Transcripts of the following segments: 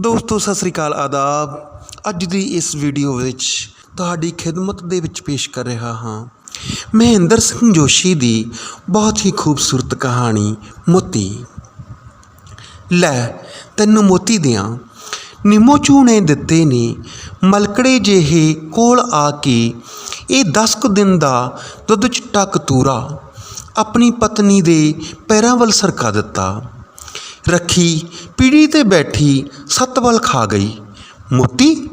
ਦੋਸਤੋ, ਸਤਿ ਸ੍ਰੀ ਅਕਾਲ, ਆਦਾਬ। ਅੱਜ ਦੀ ਇਸ ਵੀਡੀਓ ਵਿੱਚ ਤੁਹਾਡੀ ਖਿਦਮਤ ਦੇ ਵਿੱਚ ਪੇਸ਼ ਕਰ ਰਿਹਾ ਹਾਂ ਮਹਿੰਦਰ ਸਿੰਘ ਜੋਸ਼ੀ ਦੀ ਬਹੁਤ ਹੀ ਖੂਬਸੂਰਤ ਕਹਾਣੀ, ਮੋਤੀ। ਲੈ, ਤੈਨੂੰ ਮੋਤੀ ਦਿਆਂ। ਨਿੰਮੋ ਨੇ ਦਿੱਤੇ ਨੇ, ਮਲਕੜੇ ਜਿਹੇ ਕੋਲ ਆ ਕੇ ਇਹ 10 ਕੁ ਦਿਨ ਦਾ ਦੁੱਧ ਚਿੱਟਾ ਕਤੂਰਾ ਆਪਣੀ ਪਤਨੀ ਦੇ ਪੈਰਾਂ ਵੱਲ ਸਰਕਾ ਦਿੱਤਾ। ਰੱਖੀ, ਪੀੜੀ ਤੇ ਬੈਠੀ ਸਤਵਲ ਖਾ ਗਈ। ਮੋਤੀ,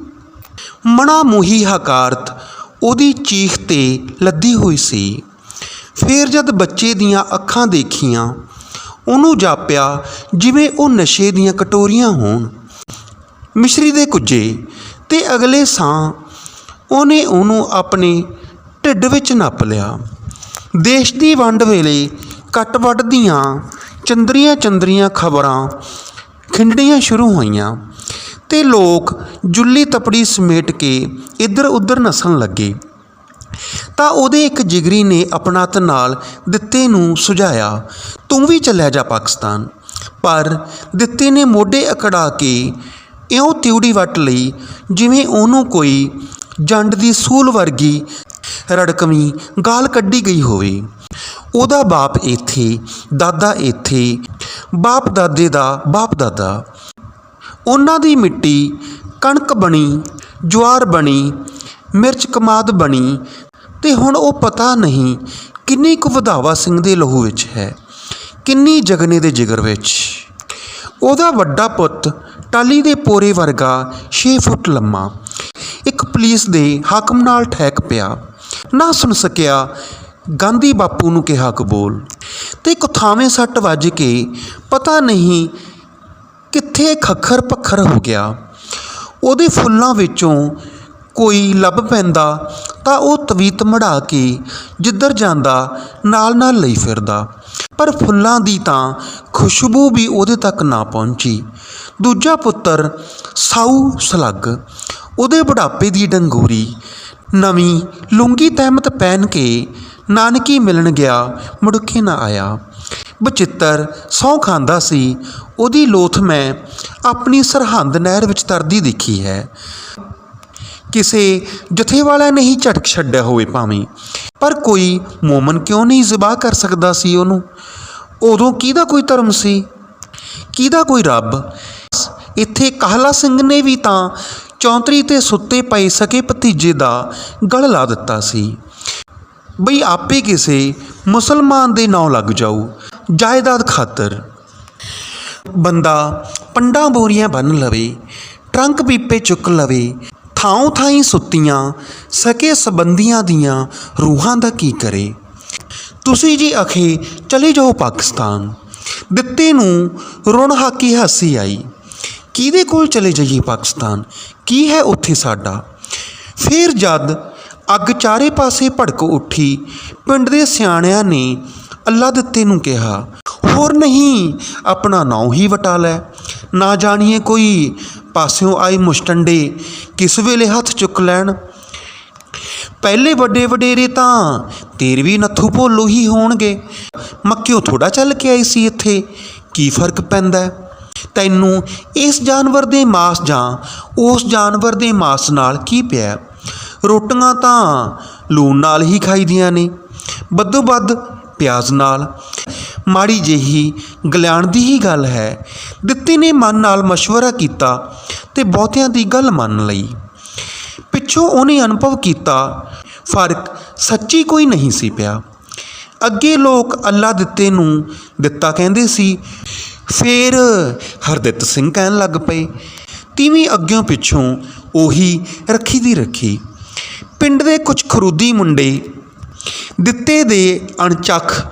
ਮਣਾ ਮੂਹੀ ਹਕਾਰਤ ਉਹਦੀ ਚੀਖ ਤੇ ਲੱਦੀ ਹੋਈ ਸੀ। ਫੇਰ ਜਦ ਬੱਚੇ ਦੀਆਂ ਅੱਖਾਂ ਦੇਖੀਆਂ, ਉਹਨੂੰ ਜਾਪਿਆ ਜਿਵੇਂ ਉਹ ਨਸ਼ੇ ਦੀਆਂ ਕਟੋਰੀਆਂ ਹੋਣ। ਮਿਸ਼ਰੀ ਦੇ ਕੁੱਜੇ ਤੇ ਅਗਲੇ ਸਾਹ ਉਹਨੇ ਉਹਨੂੰ ਆਪਣੇ ਢਿੱਡ ਵਿੱਚ ਨੱਪ ਲਿਆ। ਦੇਸ਼ ਦੀ ਵੰਡ ਵੇਲੇ ਕੱਟ ਵੱਢ ਦੀਆਂ ਚੰਦਰੀਆਂ ਚੰਦਰੀਆਂ ਖਬਰਾਂ ਖਿੰਡਣੀਆਂ ਸ਼ੁਰੂ ਹੋਈਆਂ ਤੇ ਲੋਕ ਜੁੱਲੀ ਤਪੜੀ ਸਮੇਟ ਕੇ ਇੱਧਰ ਉੱਧਰ ਨਸਣ ਲੱਗੇ। ਤਾਂ ਉਹਦੇ ਇੱਕ ਜਿਗਰੀ ਨੇ ਆਪਣਾਤ ਨਾਲ ਦਿੱਤੇ ਨੂੰ ਸੁਝਾਇਆ, ਤੂੰ ਵੀ ਚੱਲਿਆ ਜਾ ਪਾਕਿਸਤਾਨ। ਪਰ ਦਿੱਤੇ ਨੇ ਮੋਢੇ ਅਕੜਾ ਕੇ ਇਉਂ ਤਿਉੜੀ ਵੱਟ ਲਈ ਜਿਵੇਂ ਉਹਨੂੰ ਕੋਈ ਜੰਡ ਦੀ ਸੂਲ ਵਰਗੀ ਰੜਕਵੀਂ ਗਾਲ ਕੱਢੀ ਗਈ ਹੋਵੇ। ਉਹਦਾ ਬਾਪ ਇੱਥੇ, ਦਾਦਾ ਇੱਥੇ, ਬਾਪ ਦਾਦੇ ਦਾ ਬਾਪ ਦਾਦਾ। ਉਹਨਾਂ ਦੀ ਮਿੱਟੀ ਕਣਕ ਬਣੀ, ਜਵਾਰ ਬਣੀ, ਮਿਰਚ ਕਮਾਦ ਬਣੀ। ਤੇ ਹੁਣ ਉਹ ਪਤਾ ਨਹੀਂ ਕਿੰਨੀ ਕੁ ਵਧਾਵਾ ਸਿੰਘ ਦੇ ਲਹੂ ਵਿੱਚ ਹੈ, ਕਿੰਨੀ ਜਗਨੇ ਦੇ ਜਿਗਰ ਵਿੱਚ। ਉਹਦਾ ਵੱਡਾ ਪੁੱਤ ਟਾਲੀ ਦੇ ਪੋਰੇ ਵਰਗਾ 6 ਫੁੱਟ ਲੰਮਾ, ਇੱਕ ਪੁਲਿਸ ਦੇ ਹਾਕਮ ਨਾਲ ਠੈਕ ਪਿਆ। ਨਾ ਸੁਣ ਸਕਿਆ ਗਾਂਧੀ ਬਾਪੂ ਨੂੰ ਕਿਹਾ ਕਬੂਲ। ਤੇ ਕੁਥਾਵੇਂ ਸੱਟ ਵੱਜ ਕੇ ਪਤਾ ਨਹੀਂ ਕਿੱਥੇ ਖੱਖਰ ਪੱਖਰ ਹੋ ਗਿਆ। ਉਹਦੇ ਫੁੱਲਾਂ ਵਿੱਚੋਂ ਕੋਈ ਲੱਭ ਪੈਂਦਾ ਤਾਂ ਉਹ ਤਵੀਤ ਮੜਾ ਕੇ ਜਿੱਧਰ ਜਾਂਦਾ ਨਾਲ ਨਾਲ ਲਈ ਫਿਰਦਾ। ਪਰ ਫੁੱਲਾਂ ਦੀ ਤਾਂ ਖੁਸ਼ਬੂ ਵੀ ਉਹਦੇ ਤੱਕ ਨਾ ਪਹੁੰਚੀ। ਦੂਜਾ ਪੁੱਤਰ ਸਾਊ ਸਲੱਗ, ਉਹਦੇ ਬੁਢਾਪੇ ਦੀ ਡੰਗੂਰੀ, ਨਵੀਂ ਲੁੰਗੀ ਤਹਿਮਤ ਪਹਿਨ ਕੇ ਨਾਨਕੀ ਮਿਲਣ ਗਿਆ, ਮੁੜਕੇ ਨਾ ਆਇਆ। ਬਚਿੱਤਰ ਸਹੁੰ ਖਾਂਦਾ ਸੀ। ਉਹਦੀ ਲੋਥ ਮੈਂ ਆਪਣੀ ਸਰਹੰਦ ਨਹਿਰ ਵਿੱਚ ਤਰਦੀ ਦੇਖੀ ਹੈ। ਕਿਸੇ ਜਥੇ ਵਾਲਾ ਨਹੀਂ ਝਟਕ ਛੱਡਿਆ ਹੋਵੇ ਭਾਵੇਂ, ਪਰ ਕੋਈ ਮੂਮਨ ਕਿਉਂ ਨਹੀਂ ਜ਼ਬਾਹ ਕਰ ਸਕਦਾ ਸੀ ਉਹਨੂੰ? ਉਦੋਂ ਕਿਹਦਾ ਕੋਈ ਧਰਮ ਸੀ? ਕਿਹਦਾ ਕੋਈ ਰੱਬ? ਇੱਥੇ ਕਾਹਲਾ ਸਿੰਘ ਨੇ ਵੀ ਤਾਂ ਚੌਂਤਰੀ ਤੇ ਸੁੱਤੇ ਪਏ ਸਕੇ ਭਤੀਜੇ ਦਾ ਗਲ ਲਾ ਦਿੱਤਾ ਸੀ। ਬਈ ਆਪੇ ਕਿਸੇ ਮੁਸਲਮਾਨ ਦੇ ਨਾਂ ਲੱਗ ਜਾਊ, ਜਾਇਦਾਦ ਖਾਤਰ। ਬੰਦਾ ਪੰਡਾਂ ਬੋਰੀਆਂ ਬੰਨ ਲਵੇ, ਟਰੰਕ ਪੀਪੇ ਚੁੱਕ ਲਵੇ ਥਾਂ ਥਾਈ ਸੁੱਤੀਆਂ, ਸਕੇ ਸਬੰਧੀਆਂ ਦੀਆਂ ਰੂਹਾਂ ਦਾ ਕੀ ਕਰੇ? ਤੁਸੀਂ ਜੀ ਅਖੇ ਚਲੇ ਜਾਓ ਪਾਕਿਸਤਾਨ। ਦਿੱਤੇ ਨੂੰ ਰੁਣ ਹਾਕੀ ਹਾਸੀ ਆਈ। ਕਿਹਦੇ ਕੋਲ ਚਲੇ ਜਾਈਏ ਪਾਕਿਸਤਾਨ? ਕੀ ਹੈ ਉੱਥੇ ਸਾਡਾ? ਫਿਰ ਜਦ ਅੱਗ ਚਾਰੇ ਪਾਸੇ ਭੜਕ ਉੱਠੀ। ਪਿੰਡ ਦੇ ਸਿਆਣਿਆਂ ਨੇ ਅੱਲਾ ਦਿੱਤੇ ਨੂੰ ਕਿਹਾ, ਹੋਰ ਨਹੀਂ, ਆਪਣਾ ਨਾਂ ਹੀ ਵਟਾ ਲੈ। ਨਾ ਜਾਣੀਏ ਕੋਈ ਪਾਸਿਓਂ ਆਈ ਮੁਸ਼ਟੰਡੇ ਕਿਸ ਵੇਲੇ ਹੱਥ ਚੁੱਕ ਲੈਣ। ਪਹਿਲੇ ਵੱਡੇ ਵਡੇਰੇ ਤਾਂ ਤੇਰੇ ਨੱਥੂ ਭੋਲੂ ਹੀ ਹੋਣਗੇ। ਮੱਕਿਓ ਥੋੜਾ ਚੱਲ ਕੇ ਆਈ ਸੀ ਇੱਥੇ, ਕੀ ਫ਼ਰਕ ਪੈਂਦਾ? ਤੈਨੂੰ ਇਸ ਜਾਨਵਰ ਦੇ ਮਾਸ ਜਾਂ ਉਸ ਜਾਨਵਰ ਦੇ ਮਾਸ ਨਾਲ ਕੀ ਪਿਆ? ਰੋਟੀਆਂ ਤਾਂ ਲੂਣ ਨਾਲ ਹੀ ਖਾਈਦੀਆਂ ਨੇ। ਬੱਦੋ ਬੱਦ ਪਿਆਜ਼ ਨਾਲ। ਮਾੜੀ ਜਿਹੀ ਗਲਿਆਣ ਦੀ ਹੀ ਗੱਲ ਹੈ। ਦਿੱਤੀ ਨੇ ਮਨ ਨਾਲ مشਵਰਾ ਕੀਤਾ ਤੇ ਬਹੁਤਿਆਂ ਦੀ ਗੱਲ ਮੰਨ ਲਈ। ਪਿੱਛੋਂ ਉਹਨੇ ਅਨੁਭਵ ਕੀਤਾ, ਫ਼ਰਕ ਸੱਚੀ ਕੋਈ ਨਹੀਂ ਸੀ ਪਿਆ। ਅੱਗੇ ਲੋਕ ਅੱਲਾ ਦਿੱਤੇ ਨੂੰ ਦਿੱਤਾ ਕਹਿੰਦੇ ਸੀ, ਫੇਰ ਹਰਦਿੱਤ ਸਿੰਘ ਕਹਿਣ ਲੱਗ ਪਏ। ਤੀਵੀਂ ਅੱਗੇ ਪਿੱਛੋਂ ਉਹੀ ਰੱਖੀ ਦੀ ਰੱਖੀ। ਪਿੰਡ ਦੇ ਕੁਝ ਖਰੂਦੀ ਮੁੰਡੇ ਦਿੱਤੇ ਦੇ ਅਣਚੱਖ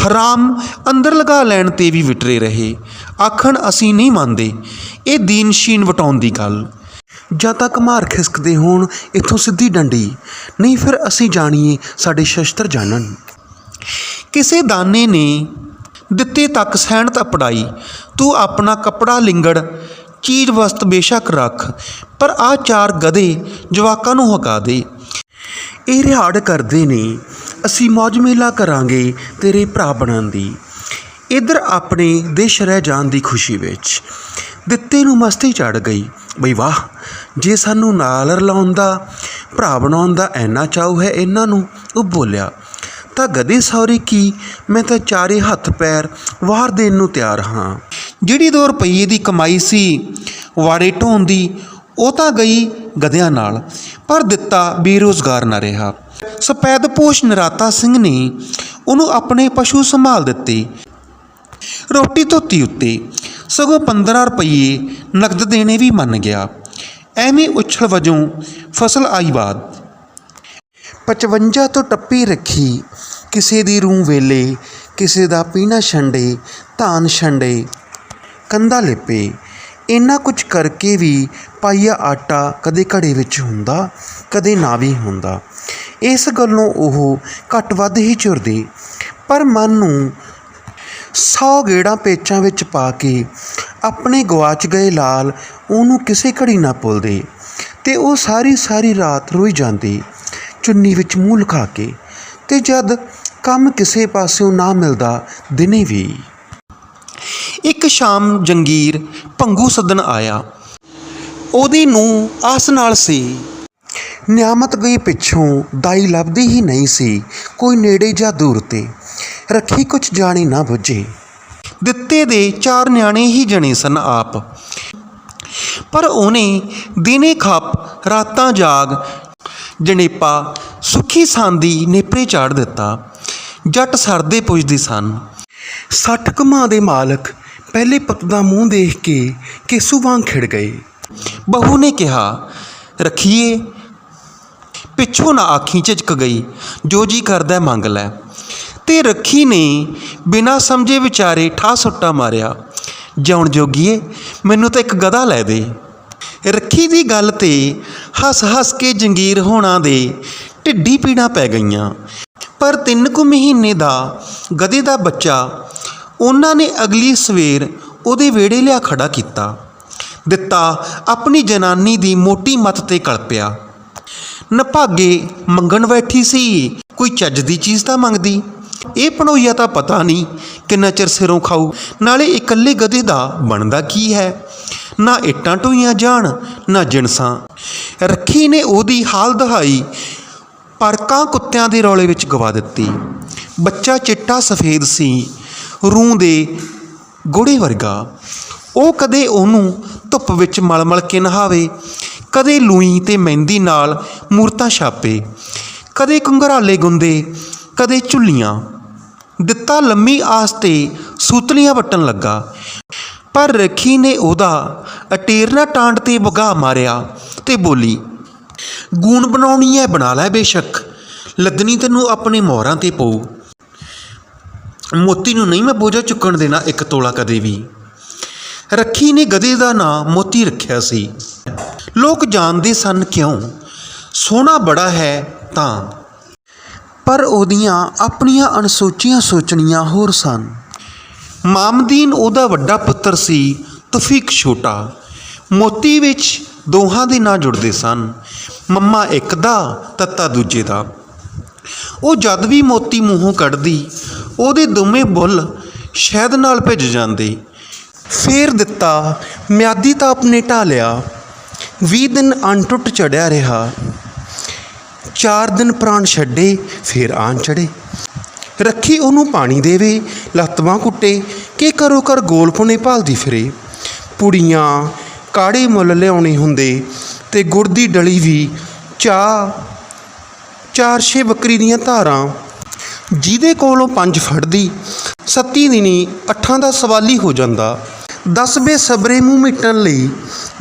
ਹਰਾਮ ਅੰਦਰ ਲਗਾ ਲੈਣ ਤੇ ਵੀ ਵਿਟਰੇ ਰਹੇ। ਆਖਣ, ਅਸੀਂ ਨਹੀਂ ਮੰਨਦੇ। ਇਹ ਦੀਨਸ਼ੀਨ ਵਟਾਉਣ ਦੀ ਗੱਲ। ਜਾਂ ਤਾਂ ਮਾਰ ਖਿਸਕਦੇ ਹੋਣ ਇੱਥੋਂ ਸਿੱਧੀ ਡੰਡੀ। ਨਹੀਂ ਫਿਰ ਅਸੀਂ ਜਾਣੀਏ ਸਾਡੇ ਸ਼ਸਤਰ ਜਾਣਨ। ਕਿਸੇ ਦਾਨੇ ਨੇ ਦਿੱਤੇ ਤੱਕ ਸਹਿਣਤ ਅਪੜਾਈ ਤੂੰ ਆਪਣਾ ਕੱਪੜਾ ਲਿੰਗੜ, ਚੀਜ਼ ਵਸਤ ਬੇਸ਼ੱਕ ਰੱਖ, ਪਰ ਆ ਚਾਰ ਗਧੇ ਜਵਾਕਾਂ ਨੂੰ ਹਕਾ ਦੇ। ਇਹ ਰਿਹਾੜ ਕਰਦੇ ਨੇ, ਅਸੀਂ ਮौज ਮੇਲਾ ਕਰਾਂਗੇ ਤੇਰੇ ਭਰਾ ਬਣਨ ਦੀ। ਇਧਰ ਆਪਣੇ ਦੇਸ਼ ਰਹਿ ਜਾਣ ਦੀ ਖੁਸ਼ੀ ਵਿੱਚ, ਦਿੱਤੇ ਨੂੰ ਮਸਤੀ ਚੜ ਗਈ। ਬਈ ਵਾਹ, ਜੇ ਸਾਨੂੰ ਨਾਲ ਰਲਾਉਣ ਦਾ, ਭਰਾ ਬਣਾਉਣ ਦਾ ਐਨਾ ਚਾਉ ਹੈ ਇਹਨਾਂ ਨੂੰ, ਉਹ ਬੋਲਿਆ, ਤਾਂ ਗਦੇ ਸੌਰੀ ਕੀ, ਮੈਂ ਤਾਂ ਚਾਰੇ ਹੱਥ ਪੈਰ ਵਾਰ ਦੇਣ ਨੂੰ ਤਿਆਰ ਹਾਂ। ਜਿਹੜੀ 2 ਰੁਪਏ ਦੀ ਕਮਾਈ ਸੀ ਵਾਰੇ ਢੋਣ ਦੀ ਉਹ ਤਾਂ ਗਈ ਗਧਿਆਂ ਨਾਲ, ਪਰ ਦਿੱਤਾ ਬੇਰੋਜ਼ਗਾਰ ਨਾ ਰਿਹਾ। ਸਫੈਦ ਪੋਸ਼ ਨਰਾਤਾ ਸਿੰਘ ਨੇ ਉਹਨੂੰ ਆਪਣੇ ਪਸ਼ੂ ਸੰਭਾਲ ਦਿੱਤੇ। ਰੋਟੀ ਧੋਤੀ ਉੱਤੇ ਸਗੋਂ 15 ਰੁਪਏ ਨਕਦ ਦੇਣੇ ਵੀ ਮੰਨ ਗਿਆ। ਐਵੇਂ ਉਛਲ ਵਜੋਂ ਫਸਲ ਆਈ ਬਾਦ। 55 ਤੋਂ ਟੱਪੀ ਰੱਖੀ ਕਿਸੇ ਦੀ ਰੂਹ ਵੇਲੇ, ਕਿਸੇ ਦਾ ਪੀਣਾ ਛੰਡੇ, ਧਾਨ ਛੰਡੇ ਕੰਦਾ ਲੇਪੇ। ਇੰਨਾ ਕੁਝ ਕਰਕੇ ਵੀ ਪਾਈਆ ਆਟਾ ਕਦੇ ਘੜੇ ਵਿੱਚ ਹੁੰਦਾ, ਕਦੇ ਨਾ ਵੀ ਹੁੰਦਾ। ਇਸ ਗੱਲੋਂ ਉਹ ਘੱਟ ਵੱਧ ਹੀ ਝੁਰਦੇ। ਪਰ ਮਨ ਨੂੰ ਸੌ ਗੇੜਾਂ ਪੇਚਾਂ ਵਿੱਚ ਪਾ ਕੇ ਆਪਣੇ ਗਵਾਚ ਗਏ ਲਾਲ ਉਹਨੂੰ ਕਿਸੇ ਘੜੀ ਨਾ ਭੁੱਲਦੇ ਤੇ ਉਹ ਸਾਰੀ ਸਾਰੀ ਰਾਤ ਰੋਈ ਜਾਂਦੀ, ਚੁੰਨੀ ਵਿੱਚ ਮੂੰਹ ਲੁਕਾ ਕੇ ਤੇ ਜਦ ਕੰਮ ਕਿਸੇ ਪਾਸਿਓਂ ਨਾ ਮਿਲਦਾ, ਦਿਨੇ ਵੀ। ਇੱਕ ਸ਼ਾਮ ਜੰਗੀਰ ਭੰਗੂ ਸੱਦਣ ਆਇਆ। ਉਹਦੀ ਨੂੰ ਆਸ ਨਾਲ ਸੀ, ਨਿਆਮਤ ਗਈ ਪਿੱਛੋਂ ਦਾਈ ਲੱਭਦੀ ਹੀ ਨਹੀਂ ਸੀ, ਕੋਈ ਨੇੜੇ ਜਾਂ ਦੂਰ ਤੇ, ਰੱਖੀ ਕੁਛ ਜਾਣੀ ਨਾ ਬੁੱਝੇ। ਦਿੱਤੇ ਦੇ ਚਾਰ ਨਿਆਣੇ ਹੀ ਜਣੇ ਸਨ ਆਪ। ਪਰ ਉਹਨੇ ਦਿਨੇ ਖੱਪ, ਰਾਤਾਂ ਜਾਗ, ਜਣੇਪਾ, ਸੁਖੀ ਸਾਂਦੀ ਨੇਪਰੇ ਚਾੜ ਦਿੱਤਾ। ਜੱਟ ਸਰਦੇ ਪੁੱਜਦੇ ਸਨ। ਸੱਠ ਕਮਾਂ ਦੇ ਮਾਲਕ ਪਹਿਲੇ ਪੁੱਤ ਦਾ ਮੂੰਹ ਦੇਖ ਕੇ ਕੇਸੂ ਵਾਂਗ ਖਿੜ ਗਏ। ਬਹੂ ਨੇ ਕਿਹਾ, ਰੱਖੀਏ। ਪਿੱਛੋਂ ਨਾ ਆਖੀ ਝਿਜਕ ਗਈ। ਜੋ ਜੀ ਕਰਦਾ ਮੰਗ ਲੈ। ਤੇ ਰੱਖੀ ਨੇ ਬਿਨਾਂ ਸਮਝੇ ਵਿਚਾਰੇ ਠਾ ਸੁੱਟਾ ਮਾਰਿਆ। ਜਿਉਣ ਜੋਗੀਏ, ਮੈਨੂੰ ਤਾਂ ਇੱਕ ਗਧਾ ਲੈ ਦੇ। ਰੱਖੀ ਦੀ ਗੱਲ ਤੇ ਹੱਸ ਹੱਸ ਕੇ ਜੰਗੀਰ ਹੋਣਾ ਦੇ ਢਿੱਡੀ ਪੀੜਾਂ ਪੈ ਗਈਆਂ। ਪਰ ਤਿੰਨ ਕੁ ਮਹੀਨੇ ਦਾ ਗਧੇ ਦਾ ਬੱਚਾ ਉਹਨਾਂ ਨੇ ਅਗਲੀ ਸਵੇਰ ਉਹਦੇ ਵਿਹੜੇ ਲਿਆ ਖੜਾ ਕੀਤਾ। ਦਿੱਤਾ ਆਪਣੀ ਜਨਾਨੀ ਦੀ ਮੋਟੀ ਮੱਤ ਤੇ ਕਲਪਿਆ। ਨਭਾਗੇ, ਮੰਗਣ ਬੈਠੀ ਸੀ, ਕੋਈ ਚੱਜ ਦੀ ਚੀਜ਼ ਤਾਂ ਮੰਗਦੀ? ਇਹ ਪਣੋਈਆ ਤਾਂ ਪਤਾ ਨਹੀਂ ਕਿੰਨਾ ਚਿਰ ਸਿਰੋਂ ਖਾਊ। ਨਾਲੇ ਇਕੱਲੇ ਗਧੇ ਦਾ ਬਣਦਾ ਕੀ ਹੈ? ਨਾ ਇੱਟਾਂ ਢੋਈਆਂ ਜਾਣ, ਨਾ ਜਿਣਸਾਂ। ਰੱਖੀ ਨੇ ਉਹਦੀ ਹਾਲ ਦਹਾਈ ਪਰਕਾਂ ਕੁੱਤਿਆਂ ਦੇ ਰੌਲੇ ਵਿੱਚ ਗਵਾ ਦਿੱਤੀ। ਬੱਚਾ ਚਿੱਟਾ ਸਫੇਦ ਸੀ। ਰੂੰ ਦੇ ਗੋੜੇ ਵਰਗਾ। ਉਹ ਕਦੇ ਉਹਨੂੰ ਧੁੱਪ ਵਿੱਚ ਮਲ-ਮਲ ਕੇ ਨਹਾਵੇ, ਕਦੇ ਲੂਈ ਤੇ ਮਹਿੰਦੀ ਨਾਲ ਮੂਰਤਾਂ ਛਾਪੇ, ਕਦੇ ਕੁੰਗਰਾਲੇ ਗੁੰਦੇ, ਕਦੇ ਝੁੱਲੀਆਂ। ਦਿੱਤਾ ਲੰਮੀ ਆਸ ਤੇ ਸੂਤਲੀਆਂ ਵੱਟਣ ਲੱਗਾ। ਪਰ ਰੱਖੀ ਨੇ ਉਹਦਾ ਅਟੇਰਨਾ ਟਾਂਡ ਤੇ ਵਗਾ ਮਾਰਿਆ ਤੇ ਬੋਲੀ, ਗੂਣ ਬਣਾਉਣੀ ਹੈ ਬਣਾ ਲੈ ਬੇਸ਼ੱਕ। ਲੱਦਣੀ ਤੈਨੂੰ ਆਪਣੇ ਮੋਹਰਾਂ ਤੇ ਪਊ। ਮੋਤੀ ਨੂੰ ਨਹੀਂ ਮੈਂ ਬੋਝਾ ਚੁੱਕਣ ਦੇਣਾ ਇੱਕ ਤੋਲਾ ਕਦੇ ਵੀ। ਰੱਖੀ ਨੇ ਗਧੇ ਦਾ ਨਾਂ, ਮੋਤੀ ਰੱਖਿਆ ਸੀ। ਲੋਕ ਜਾਣਦੇ ਸਨ ਕਿਉਂ? ਸੋਹਣਾ ਬੜਾ ਹੈ ਤਾਂ। ਪਰ ਉਹਦੀਆਂ ਆਪਣੀਆਂ ਅਣਸੋਚੀਆਂ ਸੋਚਣੀਆਂ ਹੋਰ ਸਨ। ਮਾਮਦੀਨ ਉਹਦਾ ਵੱਡਾ ਪੁੱਤਰ ਸੀ, ਤਫੀਕ ਛੋਟਾ। ਮੋਤੀ ਵਿੱਚ ਦੋਹਾਂ ਦੇ ਨਾਂ ਜੁੜਦੇ ਸਨ। ਮੰਮਾ ਇੱਕ ਦਾ, ਤੱਤਾ ਦੂਜੇ ਦਾ। ਉਹ ਜਦ ਵੀ ਮੋਤੀ ਮੂੰਹੋਂ ਕੱਢਦੀ ਉਹਦੇ ਦੋਵੇਂ ਬੁੱਲ ਸ਼ਹਿਦ ਨਾਲ ਭਿੱਜ ਜਾਂਦੇ। ਫੇਰ ਦਿੱਤਾ, ਮਿਆਦੀ ਤਾਪ ਨੇ ਢਾਲਿਆ 20 ਦਿਨ ਅਣਟੁੱਟ ਚੜਿਆ ਰਿਹਾ। ਚਾਰ ਦਿਨ ਪ੍ਰਾਣ ਛੱਡੇ, ਫੇਰ ਆਣ ਚੜੇ। ਰੱਖੀ ਉਹਨੂੰ ਪਾਣੀ ਦੇਵੇ ਲੱਤਵਾਂ ਕੁੱਟੇ, ਕਿ ਕਰੋ ਕਰ ਗੋਲ ਪੁਣੇ ਭਾਲਦੀ ਫਿਰੇ। ਪੁੜੀਆਂ, ਕਾੜੇ ਮੁੱਲ ਲਿਆਉਣੇ ਹੁੰਦੇ ਤੇ ਗੁੜ ਦੀ ਡਲੀ ਵੀ ਚਾਹ, ਚਾਰ ਛੇ ਬੱਕਰੀ ਦੀਆਂ ਧਾਰਾਂ ਜਿਹਦੇ ਕੋਲੋਂ ਪੰਜ ਫੜਦੀ, ਸੱਤੀ ਦਿਨੀ ਅੱਠਾਂ ਦਾ ਸਵਾਲੀ ਹੋ ਜਾਂਦਾ। ਦਸ ਬੇ ਸਬਰੇ ਮੂੰਹ ਮਿਟਣ ਲਈ,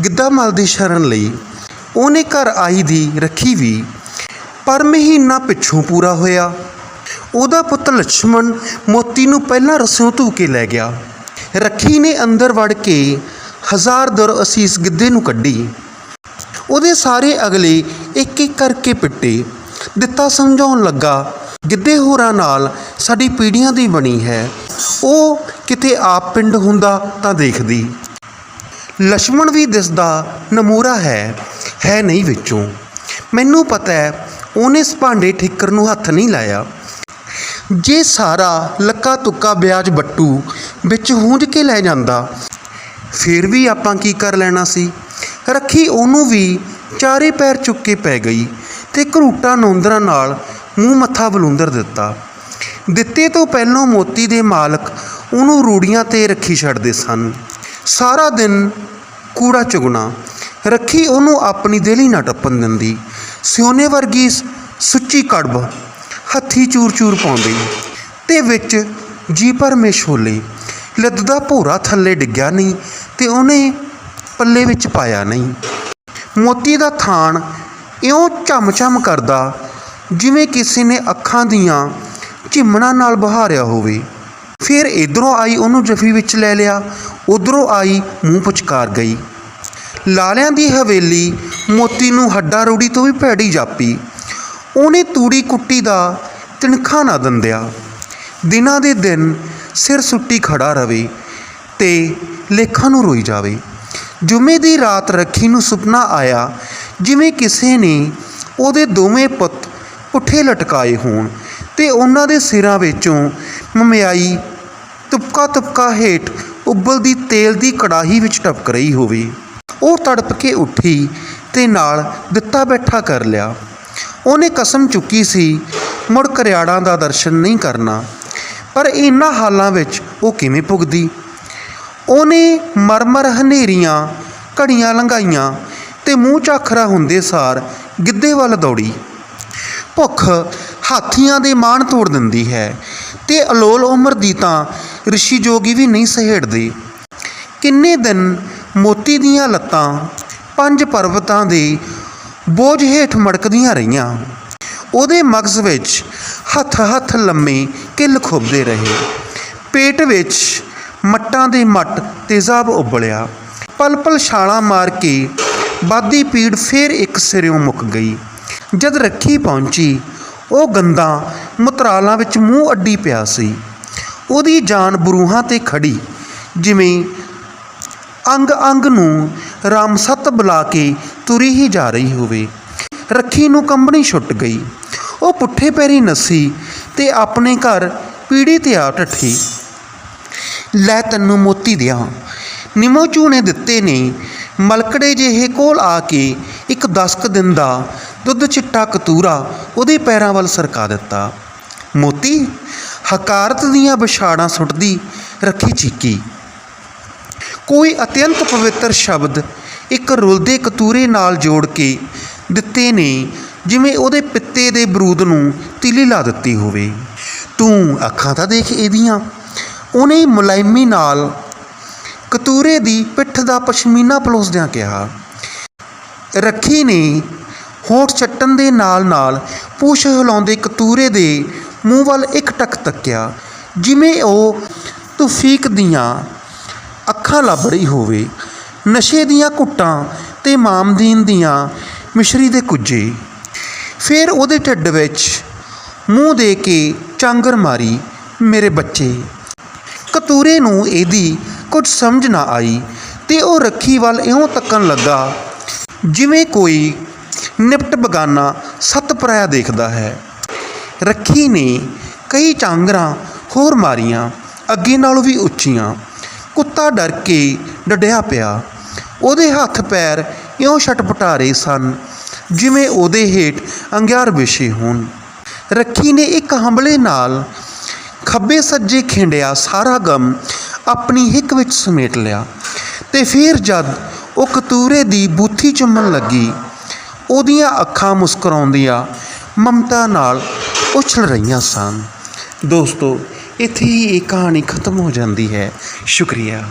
ਗਿੱਧਾ ਮਲ ਦੀ ਸ਼ਰਨ ਲਈ। ਉਹਨੇ ਘਰ ਆਈ ਦੀ ਰੱਖੀ ਵੀ, ਪਰ ਮਹੀਨਾ ਪਿੱਛੋਂ ਪੂਰਾ ਹੋਇਆ। ਉਹਦਾ ਪੁੱਤ ਲక్ష్మణ ਮੋਤੀ ਨੂੰ ਪਹਿਲਾਂ ਰਸਿਓਂ ਧੂ ਕੇ ਲੈ ਗਿਆ। ਰੱਖੀ ਨੇ ਅੰਦਰ ਵੜ ਕੇ ਹਜ਼ਾਰ ਦਰ ਅਸੀਸ ਗਿੱਧੇ ਨੂੰ ਕੱਢੀ। ਉਹਦੇ ਸਾਰੇ ਅਗਲੇ ਇੱਕ ਇੱਕ ਕਰਕੇ ਪਿੱਟੇ। ਦਿੱਤਾ ਸਮਝਾਉਣ ਲੱਗਾ ਗਿੱਧੇ ਹੋਰਾਂ ਨਾਲ ਸਾਡੀ ਪੀੜ੍ਹੀਆਂ ਦੀ ਬਣੀ ਹੈ। ਉਹ ਕਿਤੇ ਆਪ ਪਿੰਡ ਹੁੰਦਾ ਤਾਂ ਦੇਖਦੀ। ਲక్ష్మణ ਵੀ ਦਿਸਦਾ ਨਮੂਰਾ ਹੈ ਹੈ ਨਹੀਂ ਵਿੱਚੋਂ। ਮੈਨੂੰ ਪਤਾ ਹੈ, ਉਹਨੇ ਭਾਂਡੇ ਠਿੱਕਰ ਨੂੰ ਹੱਥ ਨਹੀਂ ਲਾਇਆ। ਜੇ ਸਾਰਾ ਲੱਕਾ ਤੁੱਕਾ ਵਿਆਜ ਬੱਟੂ ਵਿੱਚ ਹੂੰਝ ਕੇ ਲੈ ਜਾਂਦਾ, ਫਿਰ ਵੀ ਆਪਾਂ ਕੀ ਕਰ ਲੈਣਾ ਸੀ? ਰੱਖੀ ਉਹਨੂੰ ਵੀ ਚਾਰੇ ਪੈਰ ਚੁੱਕ ਕੇ ਪੈ ਗਈ ਤੇ ਘਰੂਟਾ ਨੌਂਦਰਾਂ ਨਾਲ ਮੂੰਹ ਮੱਥਾ ਬਲੂੰਦਰ ਦਿੱਤਾ। ਦਿੱਤੇ ਤੋਂ ਪਹਿਲਾਂ ਮੋਤੀ ਦੇ ਮਾਲਕ ਉਹਨੂੰ ਰੂੜੀਆਂ ਤੇ ਰੱਖੀ ਛੱਡਦੇ ਸਨ। ਸਾਰਾ ਦਿਨ ਕੂੜਾ ਚੁਗਣਾ, ਰੱਖੀ ਉਹਨੂੰ ਆਪਣੀ ਦੇਲੀ ਨਾ ਟੱਪਣ ਦਿੰਦੀ। ਸਿਓਨੇ ਵਰਗੀ ਸੁੱਚੀ ਕੜਬ ਹੱਥੀ ਚੂਰ ਚੂਰ ਪਾਉਂਦੀ। ਤੇ ਵਿੱਚ ਜੀ ਭਰਮੇ ਛੋਲੇ ਲੱਦਦਾ ਭੋਰਾ ਥੱਲੇ ਡਿੱਗਿਆ ਨਹੀਂ ਤੇ ਉਹਨੇ ਪੱਲੇ ਵਿੱਚ ਪਾਇਆ ਨਹੀਂ। ਮੋਤੀ ਦਾ ਥਾਣ ਇਉਂ ਝਮ ਝਮ ਕਰਦਾ ਜਿਵੇਂ ਕਿਸੇ ਨੇ ਅੱਖਾਂ ਦੀਆਂ ਝਿਮਣਾ ਨਾਲ ਬਹਾਰਿਆ ਹੋਵੇ। ਫਿਰ ਇਧਰੋਂ ਆਈ ਉਹਨੂੰ ਜਫੀ ਵਿੱਚ ਲੈ ਲਿਆ, ਉਧਰੋਂ ਆਈ ਮੂੰਹ ਪੁਚਕਾਰ ਗਈ। ਲਾਲਿਆਂ ਦੀ ਹਵੇਲੀ ਮੋਤੀ ਨੂੰ ਹੱਡਾ ਰੋੜੀ ਤੋਂ ਵੀ ਭੈੜੀ ਜਾਪੀ। ਉਹਨੇ ਤੂੜੀ ਕੁੱਟੀ ਦਾ ਤਿਣਖਾ ਨਾ ਦੰਦਿਆ। ਦਿਨਾਂ ਦੇ ਦਿਨ ਸਿਰ ਸੁੱਟੀ ਖੜਾ ਰਵੇ ਤੇ ਲੇਖਾਂ ਨੂੰ ਰੋਈ ਜਾਵੇ। ਜੁਮੇ ਦੀ ਰਾਤ ਰੱਖੀ ਨੂੰ ਸੁਪਨਾ ਆਇਆ, ਜਿਵੇਂ ਕਿਸੇ ਨੇ ਉਹਦੇ ਦੋਵੇਂ ਪੁੱਤ ਪੁੱਠੇ ਲਟਕਾਏ ਹੋਣ ਤੇ ਉਹਨਾਂ ਦੇ ਸਿਰਾਂ ਵਿੱਚੋਂ ਮਮਿਆਈ ਤੁਪਕਾ ਤੁਪਕਾ ਹੇਠ ਉਬਲਦੀ ਤੇਲ ਦੀ ਕੜਾਹੀ ਵਿੱਚ ਟਪਕ ਰਹੀ ਹੋਵੇ। ਉਹ ਤੜਪ ਕੇ ਉੱਠੀ ਤੇ ਨਾਲ ਦਿੱਤਾ ਬੈਠਾ ਕਰ ਲਿਆ। ਉਹਨੇ ਕਸਮ ਚੁੱਕੀ ਸੀ, ਮੁੜ ਕਰਿਆੜਾਂ ਦਾ ਦਰਸ਼ਨ ਨਹੀਂ ਕਰਨਾ। ਪਰ ਇਹਨਾਂ ਹਾਲਾਂ ਵਿੱਚ ਉਹ ਕਿਵੇਂ ਪੁੱਗਦੀ ਉਹਨੇ ਮਰਮਰ ਹਨੇਰੀਆਂ, ਘੜੀਆਂ ਲੰਘਾਈਆਂ ਤੇ ਮੂੰਹ ਚਾਖਰਾ ਹੁੰਦੇ ਸਾਰ ਗਿੱਧੇ ਵੱਲ ਦੌੜੀ। ਭੁੱਖ ਹਾਥੀਆਂ ਦੇ ਮਾਣ ਤੋੜ ਦਿੰਦੀ ਹੈ ਤੇ ਅਲੋਲ ਉਮਰ ਦੀ ਤਾਂ ਰਿਸ਼ੀ ਜੋਗੀ ਵੀ ਨਹੀਂ ਸਹੇੜਦੇ। ਕਿੰਨੇ ਦਿਨ ਮੋਤੀ ਦੀਆਂ ਲੱਤਾਂ ਪੰਜ ਪਰਬਤਾਂ ਦੇ ਬੋਝ ਹੇਠ ਮੜਕਦੀਆਂ ਰਹੀਆਂ। ਉਹਦੇ ਮਗਜ਼ ਵਿੱਚ ਹੱਥ ਹੱਥ ਲੰਮੇ ਕਿੱਲ ਖੁੱਬਦੇ ਰਹੇ। ਪੇਟ ਵਿੱਚ ਮੱਟਾਂ ਦੇ ਮੱਟ ਤੇਜ਼ਾਬ ਉਬਲਿਆ। ਪਲ ਪਲ ਛਾਲਾਂ ਮਾਰ ਕੇ ਬਾਦੀ ਪੀੜ ਫੇਰ ਇੱਕ ਸਿਰਿਓਂ ਮੁੱਕ ਗਈ। ਜਦ ਰੱਖੀ ਪਹੁੰਚੀ, ਉਹ ਗੰਦਾ ਮੁਤਰਾਲਾਂ ਵਿੱਚ ਮੂੰਹ ਅੱਡੀ ਪਿਆ ਸੀ। ਉਹਦੀ ਜਾਨ ਬਰੂਹਾਂ ਤੇ ਖੜੀ, ਜਿਵੇਂ ਅੰਗ ਅੰਗ ਨੂੰ ਰਾਮਸਤ ਬੁਲਾ ਕੇ ਤੁਰੀ ਹੀ ਜਾ ਰਹੀ ਹੋਵੇ। ਰੱਖੀ ਨੂੰ ਕੰਬਣੀ ਛੁੱਟ ਗਈ। ਉਹ ਪੁੱਠੇ ਪੈਰੀ ਨੱਸੀ ਤੇ ਆਪਣੇ ਘਰ ਪੀੜੀ ਤੇ ਆ ਟੱਠੀ। ਲੈ ਤੈਨੂੰ ਮੋਤੀ ਦਿਆਂ। ਨਿਮੋ ਚੂਨੇ ਦਿੱਤੇ ਨੇ। ਮਲਕੜੇ ਜਿਹੇ ਕੋਲ ਆ ਕੇ ਇੱਕ ਦਸਕ ਦਿਨ ਦਾ ਦੁੱਧ ਚਿੱਟਾ ਕਤੂਰਾ ਉਹਦੇ ਪੈਰਾਂ ਵੱਲ ਸਰਕਾ ਦਿੱਤਾ। ਮੋਤੀ, ਹਕਾਰਤ ਦੀਆਂ ਵਿਛਾੜਾਂ ਸੁੱਟਦੀ ਰੱਖੀ ਚੀਕੀ। ਕੋਈ ਅਤਿਅੰਤ ਪਵਿੱਤਰ ਸ਼ਬਦ ਇੱਕ ਰੁਲਦੇ ਕਤੂਰੇ ਨਾਲ ਜੋੜ ਕੇ ਦਿੱਤੇ ਨੇ, ਜਿਵੇਂ ਉਹਦੇ ਪਿੱਤੇ ਦੇ ਬਰੂਦ ਨੂੰ ਤਿਲੀ ਲਾ ਦਿੱਤੀ ਹੋਵੇ। ਤੂੰ ਅੱਖਾਂ ਤਾਂ ਦੇਖ ਇਹਦੀਆਂ। ਉਹਨੇ ਮੁਲਾਇਮੀ ਨਾਲ ਕਤੂਰੇ ਦੀ ਪਿੱਠ ਦਾ ਪਸ਼ਮੀਨਾ ਪਲੋਸਦਿਆਂ ਕਿਹਾ, ਰੱਖੀ ਨੇ ਹੋਠ ਚੱਟਣ ਦੇ ਨਾਲ ਨਾਲ ਪੂਛ ਹਿਲਾਉਂਦੇ ਕਤੂਰੇ ਦੇ ਮੂੰਹ ਵੱਲ ਇੱਕ ਟਕ ਤੱਕਿਆ, ਜਿਵੇਂ ਉਹ ਤੁਫੀਕ ਦੀਆਂ ਅੱਖਾਂ ਲੱਭ ਰਹੀ ਹੋਵੇ, ਨਸ਼ੇ ਦੀਆਂ ਘੁੱਟਾਂ ਤੇ ਮਾਮਦੀਨ ਦੀਆਂ ਮਿਸ਼ਰੀ ਦੇ ਕੁੱਜੇ। ਫਿਰ ਉਹਦੇ ਢਿੱਡ ਵਿੱਚ ਮੂੰਹ ਦੇ ਕੇ ਚਾਂਗਰ ਮਾਰੀ, ਮੇਰੇ ਬੱਚੇ, ਕਤੂਰੇ ਨੂੰ ਇਹਦੀ ਕੁਝ ਸਮਝ ਨਾ ਆਈ ਤੇ ਉਹ ਰੱਖੀ ਵੱਲ ਇਉਂ ਤੱਕਣ ਲੱਗਾ, ਜਿਵੇਂ ਕੋਈ ਨਿਪਟ ਬਗਾਨਾ ਸੱਤ ਪਰਾਇਆ ਦੇਖਦਾ ਹੈ। ਰੱਖੀ ਨੇ ਕਈ ਚਾਂਗਰਾਂ ਹੋਰ ਮਾਰੀਆਂ, ਅੱਗੇ ਨਾਲੋਂ ਵੀ ਉੱਚੀਆਂ। ਕੁੱਤਾ ਡਰ ਕੇ ਡੱਡਿਆ ਪਿਆ। ਉਹਦੇ ਹੱਥ ਪੈਰ ਇਉਂ ਛਟਪਟਾ ਰਹੇ ਸਨ, ਜਿਵੇਂ ਉਹਦੇ ਹੇਠ ਅੰਗਿਆਰ ਵਿਛੇ ਹੋਣ। ਰੱਖੀ ਨੇ ਇੱਕ ਹੰਬਲੇ ਨਾਲ ਖੱਬੇ ਸੱਜੇ ਖਿੰਡਿਆ ਸਾਰਾ ਗਮ ਆਪਣੀ ਹਿੱਕ ਵਿੱਚ ਸਮੇਟ ਲਿਆ ਤੇ ਫਿਰ ਜਦ ਉਹ ਕਤੂਰੇ ਦੀ ਬੂਥੀ ਚੁੰਮਣ ਲੱਗੀ ਉਹਦੀਆਂ ਅੱਖਾਂ ਮੁਸਕਰਾਉਂਦੀਆਂ ਮਮਤਾ ਨਾਲ ਉਛਲ ਰਹੀਆਂ ਸਨ। ਦੋਸਤੋ, ਇੱਥੇ ਹੀ ਇਹ ਕਹਾਣੀ ਖਤਮ ਹੋ ਜਾਂਦੀ ਹੈ। ਸ਼ੁਕਰੀਆ।